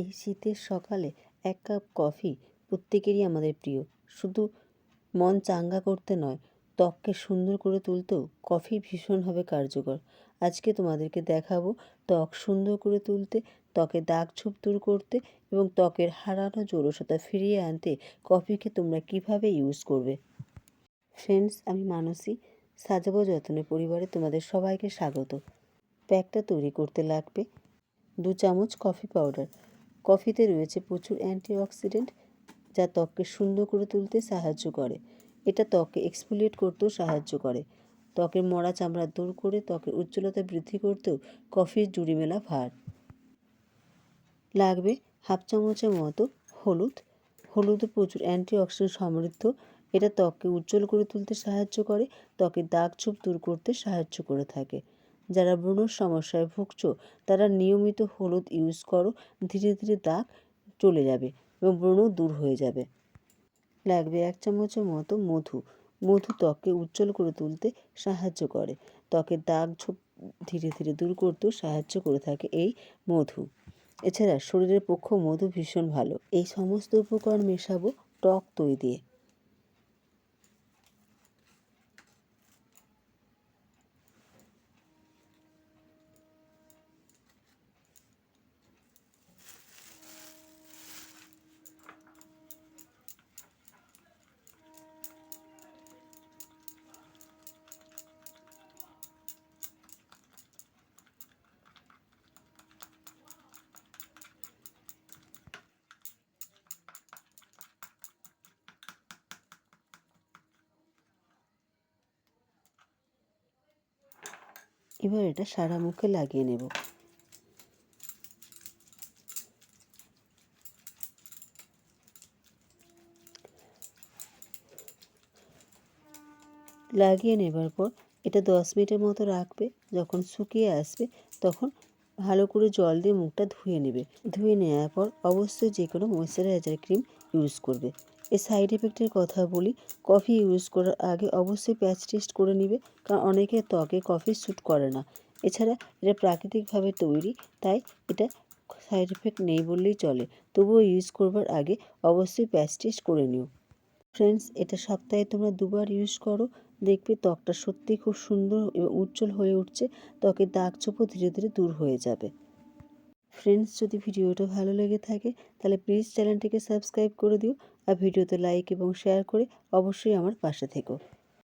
এই শীতের সকালে এক কাপ কফি প্রত্যেকেরই আমাদের প্রিয়। শুধু মন চাঙ্গা করতে নয়, ত্বককে সুন্দর করে তুলতেও কফি ভীষণভাবে কার্যকর। আজকে তোমাদেরকে দেখাবো ত্বক সুন্দর করে তুলতে, ত্বকে দাগ ছোপ দূর করতে এবং ত্বকের হারানো জোরসতা ফিরিয়ে আনতে কফিকে তোমরা কীভাবে ইউজ করবে। ফ্রেন্ডস আমি মানসী, সাজাবো যত্নের পরিবারে তোমাদের সবাইকে স্বাগত। প্যাকটা তৈরি করতে লাগবে দু চামচ কফি পাউডার। কফিতে রয়েছে প্রচুর অ্যান্টিঅক্সিডেন্ট যা ত্বককে সুন্দর করে তুলতে সাহায্য করে। এটা ত্বককে এক্সফোলিয়েট করতেও সাহায্য করে। ত্বকের মরা চামড়া দূর করে ত্বকের উজ্জ্বলতা বৃদ্ধি করতেও কফির জুড়ি মেলা ভার। লাগবে হাফ চামচের মতো হলুদ। হলুদে প্রচুর অ্যান্টিঅক্সিডেন্ট সমৃদ্ধ। এটা ত্বককে উজ্জ্বল করে তুলতে সাহায্য করে। ত্বকের দাগ ছোপ দূর করতে সাহায্য করে থাকে। যারা ব্রণর সমস্যায় ভুগছ, তারা নিয়মিত হলুদ ইউজ করো, ধীরে ধীরে দাগ চলে যাবে এবং ব্রণ দূর হয়ে যাবে। লাগবে এক চামচের মতো মধু। মধু ত্বককে উজ্জ্বল করে তুলতে সাহায্য করে। ত্বকের দাগ ছোপ ধীরে ধীরে দূর করতেও সাহায্য করে থাকে এই মধু। এছাড়া শরীরের পক্ষ মধু ভীষণ ভালো। এই সমস্ত উপকরণ মেশাবো টক দই দিয়ে এবার এটা সারা মুখে লাগিয়ে নেব। লাগিয়ে নেবার পর এটা দশ মিনিটের মতো রাখবে, যখন শুকিয়ে আসবে তখন ভালো করে জল দিয়ে মুখটা ধুয়ে নেবে। ধুয়ে নেওয়ার পর অবশ্যই যে কোনো ময়শ্চারাইজার ক্রিম ইউজ করবে। এই সাইড এফেক্টের কথা বলি কফি ইউজ করার আগে অবশ্যই প্যাচ টেস্ট করে নিবে, কারণ অনেকে ত্বকে কফি স্যুট করে না। এছাড়া এটা প্রাকৃতিকভাবে তৈরি, তাই এটা সাইড এফেক্ট নেই বললেই চলে। তবুও ইউজ করবার আগে অবশ্যই প্যাচ টেস্ট করে নিও। ফ্রেন্ডস এটা সপ্তাহে তোমরা দুবার ইউজ করো, দেখবে ত্বকটা সত্যিই খুব সুন্দর এবং উজ্জ্বল হয়ে উঠছে, ত্বকের দাগ ছোপও ধীরে ধীরে দূর হয়ে যাবে। ফ্রেন্ডস যদি ভিডিওটা ভালো লেগে থাকে, তাহলে প্লিজ চ্যানেলটিকে সাবস্ক্রাইব করে দিও, আর ভিডিওতে লাইক এবং শেয়ার করে অবশ্যই আমার পাশে থেকো।